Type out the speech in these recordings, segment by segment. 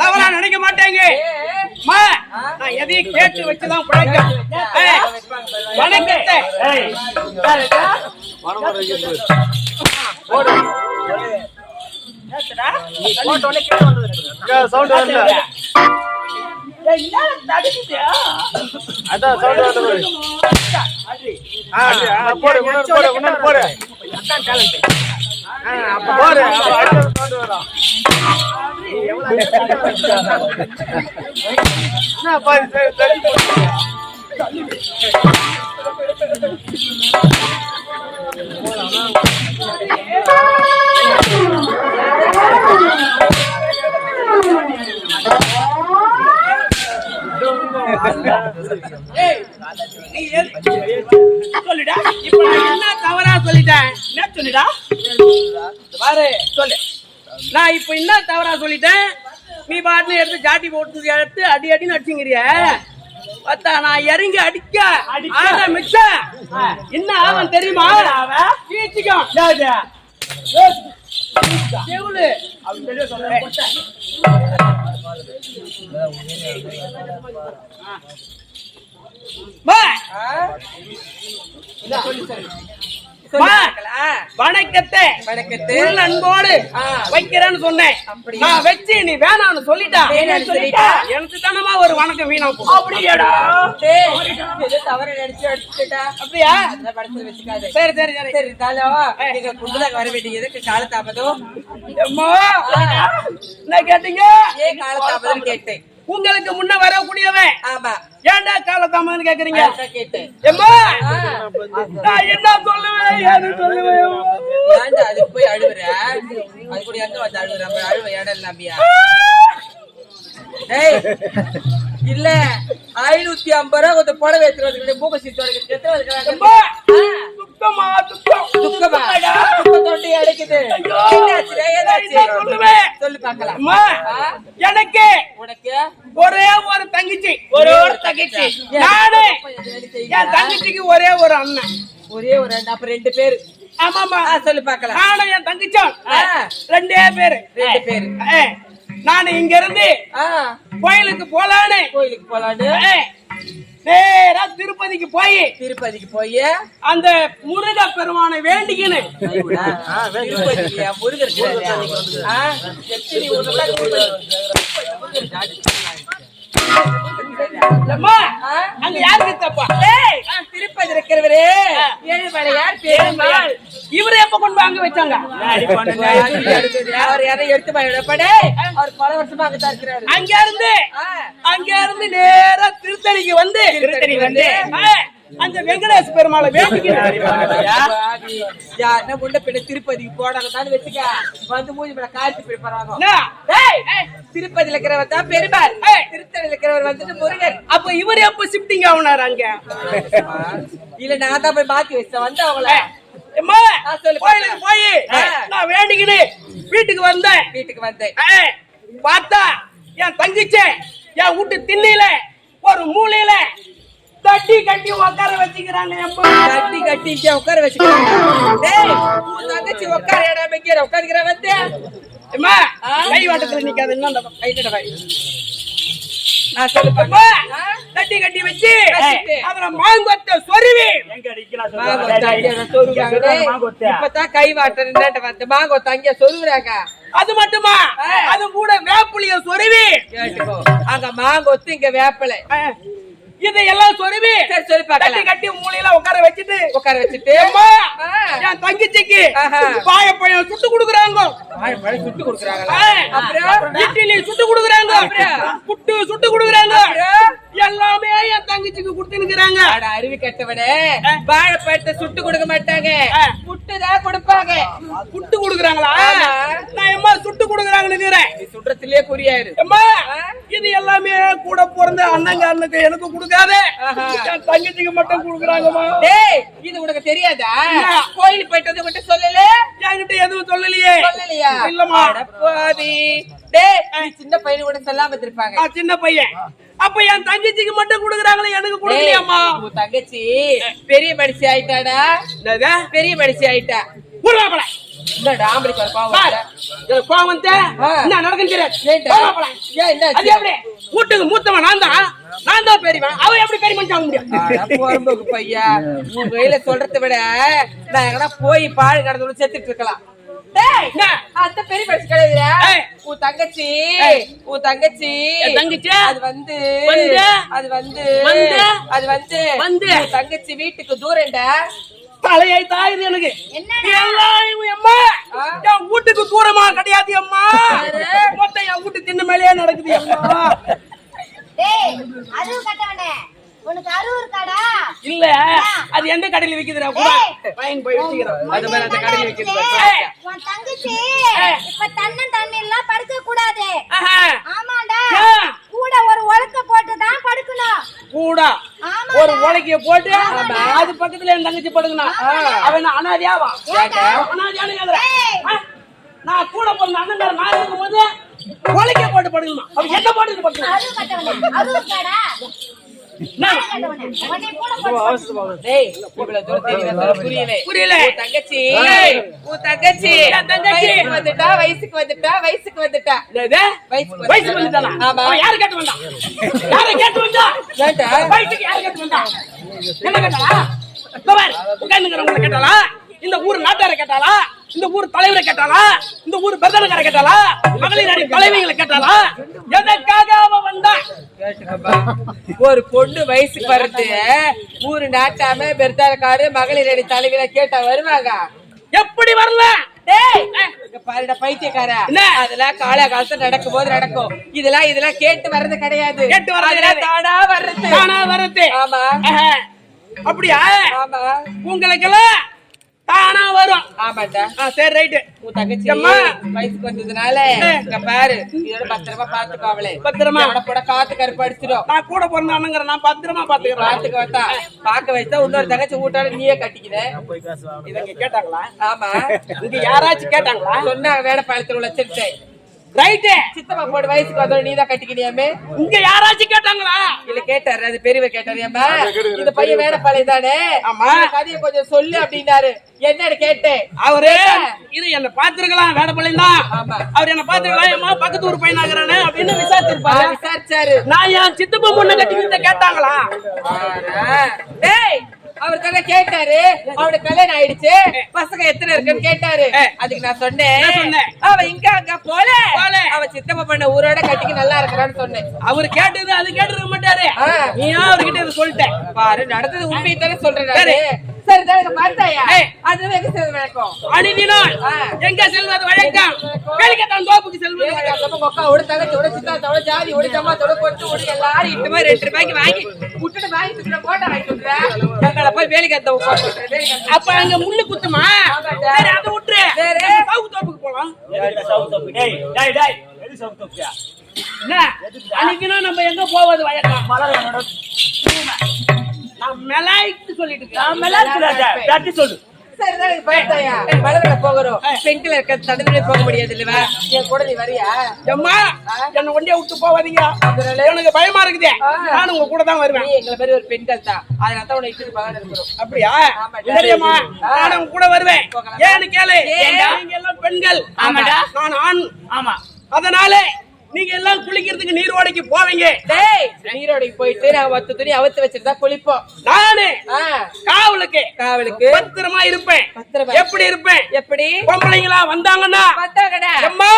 தவறா நினைக்க மாட்டேங்க அம்மா, நான் எதையும் கேட்டு வச்சுதான் வணக்கத்தை. சவுண்ட் வரல தடுக்குதியா? அதான் சவுண்ட் போடு போடு போடு போடு போடு. ஏய், நீ எது- சொல்லுடா. இப்ப நான் என்ன தவறா சொல்லிட்டேன்? என்ன சொல்லுடா? பாரு. சொல்லு. நான் இப்ப என்ன தவறா சொல்லிட்டேன். நீ பாட்டு எடுத்து ஜாட்டி போட்டு எடுத்து அடி அடின்னு அடிச்சுங்கிறிய. பார்த்தா நான் இறங்கி அடிக்க. ஆரம்பிச்ச என்ன அவன் தெரியுமா பா வணக்கத்தை வணக்கத்து. அன்போடு. வைக்கிறேன்னு சொன்னேன்? நான் வச்சு நீ வேணாம்னு சொல்லிட்டா. சொல்லிட்டா? எனக்கு தானமா ஒரு வணக்கம் வீணா அப்படியாடா? தவறு நினைச்சு அடிச்சுட்டா? அப்படியா? படத்துல வச்சுக்காத. சரி சரி சரி. சரி இருந்தாலும் எங்க கும்பலாக வர வேண்டியது. எதுக்கு கால தாமதம் அம்மா என்ன கேட்டீங்க? ஏன் கால தாமதம் கேட்டேன். உங்களுக்கு முன்ன வரக்கூடியவன். ஆமா. ஏன்டா காலத்தாமன்னு கேக்குறீங்க? எம்மா. நான் என்ன சொல்லுவேன்? ஏது சொல்லுவேன்? அதுக்கு போய் அழுவுற? அது கூட எங்க வந்து அழுவுற? நம்ம அழுவ இடம் இல்லாமையா டேய் இல்ல. ஐநூத்தி ஐம்பது ரூபா கொஞ்சம் புடவை எடுத்துட்டு மூக்க சுத்தம் துக்கமா துக்க தொண்டி அடைக்குது. சொல்லு எனக்கு உனக்கு? ஒரே ஒரு தங்கச்சி. ஒரே ஒரு தங்கச்சி. நானு என் தங்கச்சிக்கு ஒரே ஒரு அண்ணன். ஒரே ஒரு ரெண்டு அப்ப ரெண்டு பேரு. ஆமாமா ஆ, சொல்லு பார்க்கலாம். நானும் என் தங்கச்சும் ஆ. ரெண்டே பேரு. ரெண்டு பேரு. நானு இங்க இருந்து கோயிலுக்கு போலான்னு. கோயிலுக்கு போலான்னு. நேரா திருப்பதிக்கு போய் திருப்பதிக்கு போய். அந்த முருக பெருமானை திருப்பதிக்கு முருகர் அங்க யாருக்கு தப்பா ஏய், திருப்பதி இருக்கிறவரு. ஏழுமலையார் பெருமாள் இவரை எப்ப கொண்டு அங்க வச்சாங்க? அவர் யாரும் எடுத்து அவர் பல வருஷமா அங்கதான் இருக்கிறாரு. அங்க இருந்து அங்க இருந்து நேரா திருத்தணிக்கு வந்து திருத்தணி வந்து. ஆ, அந்த வெங்கடேஷ் பெருமாளை வேண்டிக்கின்னு பாவி. யாருன்னா முன்ன பின்ன திருப்பதிக்கு போனாங்கன்னு வச்சுக்க. வந்து மூஞ்சி மேல காய்ச்சி? டேய், திருப்பதியில இருக்கிறவர் தான் பெருமாள். திருத்தணியில இருக்கிறவர் வந்துட்டு முருகர் அப்ப இவர் எப்ப ஷிஃப்டிங் ஆகுனாரு அங்க? இல்ல நான் தான் போய் மாத்தி வச்சேன் வந்து அவங்கள. கோயிலுக்கு போய். நான் வேண்டிக்கின்னு வீட்டுக்கு வந்தேன். வீட்டுக்கு வந்தேன். பார்த்தா என் தங்கச்சி என் வீட்டு திண்ணையில ஒரு மூலையில தட்டி கட்டி உட்கார வச்சுக்கிறாங்க அம்மா கட்டி கட்டி இங்க உட்கார வச்சுக்கிறாங்க. டேய் உன் தங்கச்சி உட்கார இடம் வைக்கிற உட்காந்துக்கிற வந்து. அம்மா. கை வாட்டத்துல நிக்காது என்ன கைட்டட வை நான் சொல்லு அம்மா பாப்பா தட்டி கட்டி வச்சு வச்சுட்டு. அதுல மாங்கொத்த சொருவி. இப்பதான் கை வாட்டர் வந்து மாங்கோ தங்கிய சொல்லுறாங்க அது மட்டுமா. அது கூட வேப்புளிய சொருவி. அங்க மாங்கொத்து இங்க வேப்பிலை. இதையெல்லாம் சொருவி சரி சொல்லி பார்க்கலாம். கட்டி மூலையில உட்கார வச்சுட்டு. உட்கார வச்சுட்டு. அம்மா. என் தங்கச்சிக்கு. பாயப்பழம் சுட்டு கொடுக்குறாங்க. வாழைப்பழம் சுட்டு கொடுக்குறாங்களா? ஆ. அப்புறம் இட்லி சுட்டு கொடுக்குறாங்க? புட்டு சுட்டு கொடுக்குறாங்க? எல்லாமே என் தங்கச்சிக்கு கொடுத்துனுக்குறாங்க அட அருவி கட்டவனே. வாழைப்பழத்தை சுட்டு கொடுக்க மாட்டாங்க. புட்டு தான் கொடுப்பாங்க. புட்டு கொடுக்குறாங்களா. நான் சுட்டு கொடுக்குறாங்கன்னு சுடுறதுலயே குறியாயிரு அம்மா. இது எல்லாமே கூட பிறந்த அண்ணங்க அண்ணனுக்கு எனக்கு கொடுக்காத. தங்கச்சிக்கு மட்டும் கொடுக்குறாங்கம்மா. டேய் இது உனக்கு தெரியாதா? கோயில் போயிட்டு வந்து மட்டும் சொல்லல? என்கிட்ட எதுவும் சொல்லலையே. சொல்லலையா? இல்லம்மா. பாவி. டேய் சின்ன பையன் கூட சொல்லாம இருப்பாங்க நான் சின்ன பையன். அப்ப என் தங்கச்சிக்கு மட்டும் கொடுக்குறாங்களே எனக்கு கொடுக்கலையாம்மா? உன் தங்கச்சி பெரிய மனுஷி ஆயிட்டாடா? பெரிய மனுஷி ஆயிட்டா. வீட்டுக்கு மூத்தவன் நான் தான். நான் தான் பெரியவன். அவன் எப்படி பெரிய மனுஷன் ஆக முடியும் போறம்போக்கு பையா உன் கையில சொல்றதை விட நான் எங்கனா போய் பால் கடந்து செத்துட்டு இருக்கலாம்? அந்த பெரிய பரிசு ஏய். உன் தங்கச்சி. உன் தங்கச்சி? அது வந்து? அது வந்து? அது வந்து. வந்து? உன் தங்கச்சி வீட்டுக்கு தூரம்டா. தலையை தாயுது எனக்கு. அம்மா? என் வீட்டுக்கு தூரமா கிடையாது அம்மா? மொத்தம் என் வீட்டு திண்ண மேலேயே நடக்குது அம்மா. டேய் அருவு கட்டவனே. உனக்கு அருவு இருக்காடா? இல்ல. அது எந்த கடையில விக்குதுடா? கூட. பையன் போய் அது அந்த கடையில். உன் தங்கச்சி. இப்ப தண்ணி எல்லாம் படுக்க கூடாது. ஆமாடா? கூட ஒரு உலக்க போட்டு தான் படுக்கணும். கூட. ஒரு உலக்கைய போட்டு அது பக்கத்துல என் தங்கச்சி படுக்கணும் அவன் அனாதியாவா? அனாதியானு கேக்குறேன். நான் கூட பிறந்த அண்ணன் நான் இருக்கும்போது உலக்கைய போட்டு படுக்கணுமா அவன் என்ன போட்டு படுக்கணும் புரியல தங்கச்சி. உன் தங்கச்சி. வயசுக்கு வந்துட்டா வயசுக்கு வந்துட்டா வயசுக்கு வந்துட்டா? வயசுக்கு வயசு வந்துட்டானா? ஆமா யாரு கேட்டு வந்தா? யாரை கேட்டு வந்தா? ஏன்டா? வயசுக்கு யாரு கேட்டு வந்தா? என்ன கேட்டாளா? இதோ பாரு, உட்கார்ந்துக்கிறவங்கள கேட்டாளா? இந்த ஊர் நாட்டாரை கேட்டாளா? இந்த ஊர் தலைவரை கேட்டாளா? இந்த ஊர் பிரதமரை கேட்டாளா? மகளிர் அணி தலைவிகளை கேட்டாளா? எதற்காக அவ வந்தா? ஒரு பொண்ணு வயசுக்கு வர்றது ஊரு நாட்டாம பெருத்தாக்காரு மகளிர் அணி தலைவியில கேட்டா வருவாங்க. எப்படி வரல? பாருடா பைத்தியக்கார என்ன? அதெல்லாம் காலகாலத்துல நடக்கும் போது நடக்கும். இதெல்லாம் இதெல்லாம் கேட்டு வர்றது கிடையாது. கேட்டு வர்றது. தானா வர்றது. தானா வரது ஆமா. அப்படியா? ஆமா. வரும் ஆமாண்டா. ஆ, சரி ரைட்டு. உன் தங்கச்சி அம்மா. வயசுக்கு வந்ததுனால இங்க பாரு இதோட பத்திரமா பாத்துக்கோ அவளை. பத்திரமா. எவனை கூட காத்து கருப்பு அடிச்சிடும் நான் கூட நான் பத்திரமா பாத்துக்கிறேன். பாத்துக்க வந்தா பாக்க வச்சா இன்னொரு தங்கச்சி ஊட்டால நீயே கட்டிக்கிற. இதங்க கேட்டாங்களா? ஆமா. இங்க யாராச்சும் கேட்டாங்களா? சொன்னா வேடப்பாளத்தில் உள்ள சிறுத்தை ரைட்டு சித்தப்பா போட்டு வயசுக்கு வந்தோட நீ தான் கட்டிக்கிறியாமே இங்க யாராச்சும் கேட்டாங்களா? இல்ல கேட்டாரு அது பெரியவர் கேட்டாரு ஏம்மா? இந்த பையன் வேடப்பாளை தானே ஆமா. கதையை கொஞ்சம் சொல்லு அப்படின்னாரு. என்னன்னு கேட்டேன். அவரு இது என்ன பாத்துருக்கலாம் வேடப்பள்ளையும் தான். அவர் என்ன பாத்துருக்கலாம் ஏமா பக்கத்து ஊர் பையன் ஆகுறானே அப்படின்னு விசாரிச்சிருப்பாரு. விசாரிச்சாரு. நான் என் சித்தப்பா பொண்ணு கட்டிக்கிட்ட கேட்டாங்களா? டேய் அவர் தானே கேட்டாரு அவனுக்கு கல்யாணம் ஆயிடுச்சு பசங்க எத்தனை இருக்குன்னு கேட்டாரு. அதுக்கு நான் சொன்னேன்? அவ இங்க அங்க போல போல. அவ சித்தப்பா பண்ண ஊரோட கட்டிக்கு நல்லா இருக்கிறான்னு சொன்னேன் அவரு கேட்டது அது கேட்டிருக்க மாட்டாரு. நீ அவர்கிட்ட இதை சொல்லிட்டேன் பாரு நடந்தது உண்மையை தானே சொல்றேன். சரி. சரி தானே பார்த்தாயா. அதுதான் எங்க சேர்ந்து வழக்கம் அணிதினால். எங்க செல்வது வழக்கம் வேலைக்கத்தான் தோப்புக்கு செல்வது வழக்கம். அக்கா, உட தங்கச்சி, ஜாதி, உட ஜமாத்தா, உட பொட்டு, உட எல்லாரும் இட்டு மாதிரி ரெண்டு ரூபாய்க்கு வாங்கி, விட்டுட்டு வாங்கி சுத்துற போட்டா வாங்கி சுத்துற. எங்களை போய் அப்ப அங்க முள்ளு குத்துமா. சரி அதை விட்டுரு. சவுக்கு தோப்புக்கு போலாம் டேய் டேய் டேய் எது சவுத்து தொப்பியா என்ன அன்னைக்குனா நம்ம எங்க போவது வழக்கம் நான் மெலாய்க்கு சொல்லிட்டு. நான் மேல இருக்கிறாங்க தட்டி சொல்லு? எனக்கு பயமா இருக்குது. ஆ. நானும் உங்க கூட தான் வருவேன். எங்களை மாதிரி ஒரு பெண்கள் தான். அதனால தான் இருக்கிறோம் அப்படியா. சரியம்மா ஆ. நானும் உங்க கூட வருவேன். ஏன்னு கேளு? நீங்க எல்லாம் பெண்கள். நான் ஆண். ஆமா. அதனால நீங்க எல்லாம் குளிக்கிறதுக்கு நீரோடைக்கு போவீங்க. டேய் நீரோடைக்கு போயிட்டு நாங்க ஒத்த துணி அவுத்து வச்சுட்டு தான் குளிப்போம். நானு காவலுக்கு. காவலுக்கு. பத்திரமா இருப்பேன். எப்படி இருப்பேன்? எப்படி? பொம்பளைங்களா வந்தாங்கன்னா அம்மா.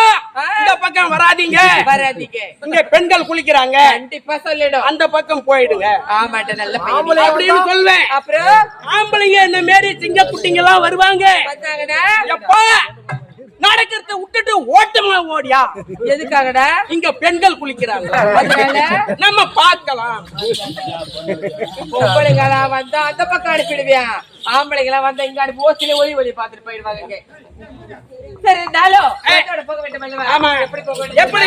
இந்த பக்கம் வராதீங்க. வராதீங்க. இங்க பெண்கள் குளிக்கிறாங்க. கண்டிப்பா சொல்லிடும். அந்த பக்கம் போயிடுங்க. ஆமாட்ட நல்ல ஆம்பளை அப்படின்னு சொல்வேன். அப்புறம்? ஆம்பளைங்க என்ன மாரி சிங்க குட்டிங்க எல்லாம் வருவாங்க எப்பா? நடக்கிறத விட்டுட்டு ஓட்டமா ஓடியா? எதுக்காகடா? இங்க பெண்கள் குளிக்கிறாங்க. அதனால? நம்ம பார்க்கலாம். பொம்பளைங்களா வந்தா அந்த பக்கம் அனுப்பிடுவியா? ஆம்பளைங்களா வந்தா இங்க அனுப்பி ஓசில ஒளி ஒளி பாத்துட்டு போயிடுவாங்க. சரி இருந்தாலும் போக வேண்டும் எப்படி போக வேண்டும்? எப்படி